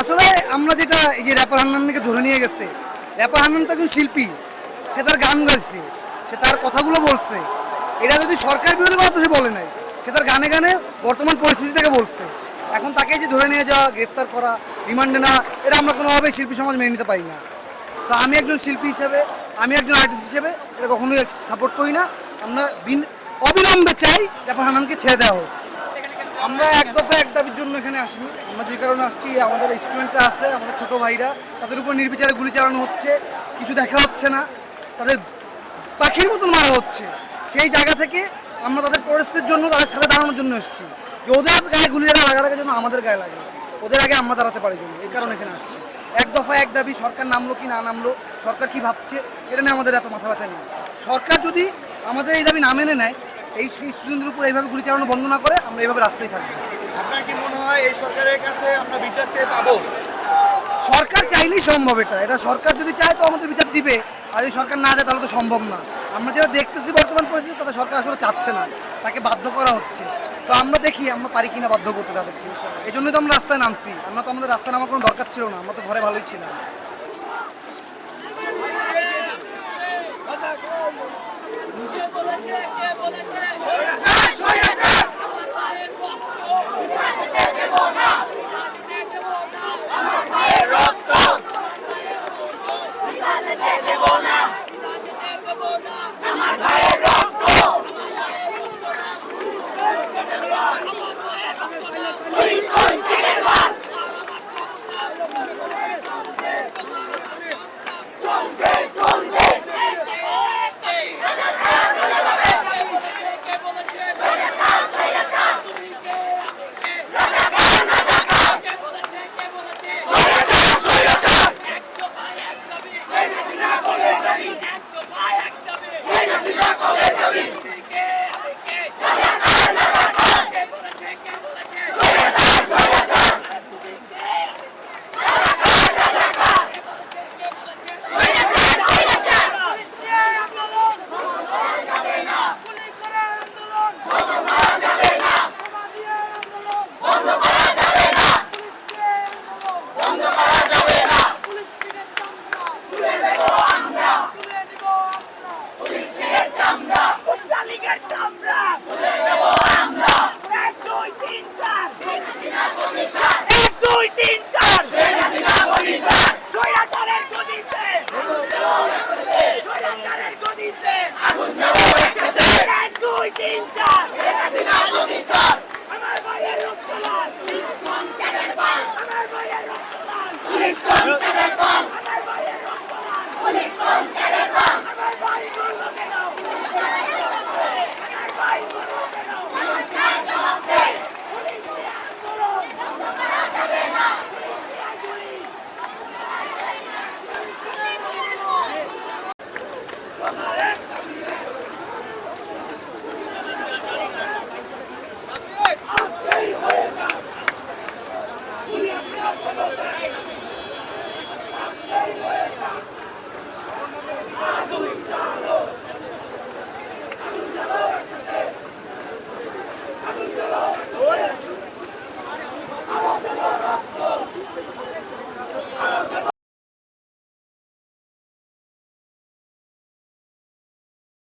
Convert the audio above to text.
আসলে আমরা যেটা এই যে র্যাপার হান্নানকে ধরে নিয়ে গেছে, র্যাপার হান্নান তো একজন শিল্পী, সে তার গান গাইছে, সে তার কথাগুলো বলছে। এটা যদি সরকার বিরোধী কথা সে বলে নাই, সে তার গানে গানে বর্তমান পরিস্থিতিটাকে বলছে। এখন তাকে যে ধরে নিয়ে যাওয়া, গ্রেফতার করা, রিমান্ডে না এটা আমরা কোনোভাবেই শিল্পী সমাজ মেনে নিতে পারি না। সো আমি একজন শিল্পী হিসেবে, আমি একজন আর্টিস্ট হিসেবে এটা কখনোই সাপোর্ট করি না। আমরা বিন অবিলম্বে চাই র্যাপার হান্নানকে ছেড়ে দেওয়া হোক। আমরা এক দফা এক দাবির জন্য এখানে আসিনি। আমরা যে কারণে আসছি, আমাদের স্টুডেন্টরা আছে, আমাদের ছোট ভাইরা, তাদের উপর নির্বিচারে গুলি চালানো হচ্ছে, কিছু দেখা হচ্ছে না। তাদের পাখির মতন মারা হচ্ছে। সেই জায়গা থেকে আমরা তাদের পরিস্থিতির জন্য তাদের সাথে দাঁড়ানোর জন্য এসেছি। যে ওদের গায়ে গুলি লাগা লাগার জন্য আমাদের গায়ে লাগে, ওদের আগে আমরা দাঁড়াতে পারি জন্য এই কারণে এখানে আসছি। এক দফা এক দাবি, সরকার নামলো কি না নামলো, সরকার কি ভাবছে, এটা নিয়ে আমাদের এত মাথা ব্যথা নেই। সরকার যদি আমাদের এই দাবি না মেনে নেয় এই স্টুডেন্টদের উপর এইভাবে গুলি চালানো বন্ধ না করে আমরা এইভাবে রাস্তায় থাকব। আপনার কি মনে হয় এই সরকারের কাছে আমরা বিচার চেয়ে পাবো? সরকার চাইলেই সম্ভব এটা। এটা সরকার যদি চায় তো আমাদের বিচার দিবে। আর যদি সরকার না চায় তাহলে তো সম্ভব না। আমরা যেটা দেখতেছি বর্তমান পরিস্থিতি তাতে সরকার আসলে চাচ্ছে না। তাকে বাধ্য করা হচ্ছে। তো আমরা দেখি আমরা পারি কিনা বাধ্য করতে তাদেরকে। এই জন্যই তো আমরা রাস্তায় নামছি। আমরা তো আমাদের রাস্তায় নামার কোনো দরকার ছিল না। আমরা তো ঘরে ভালোই ছিলাম। Wonderful.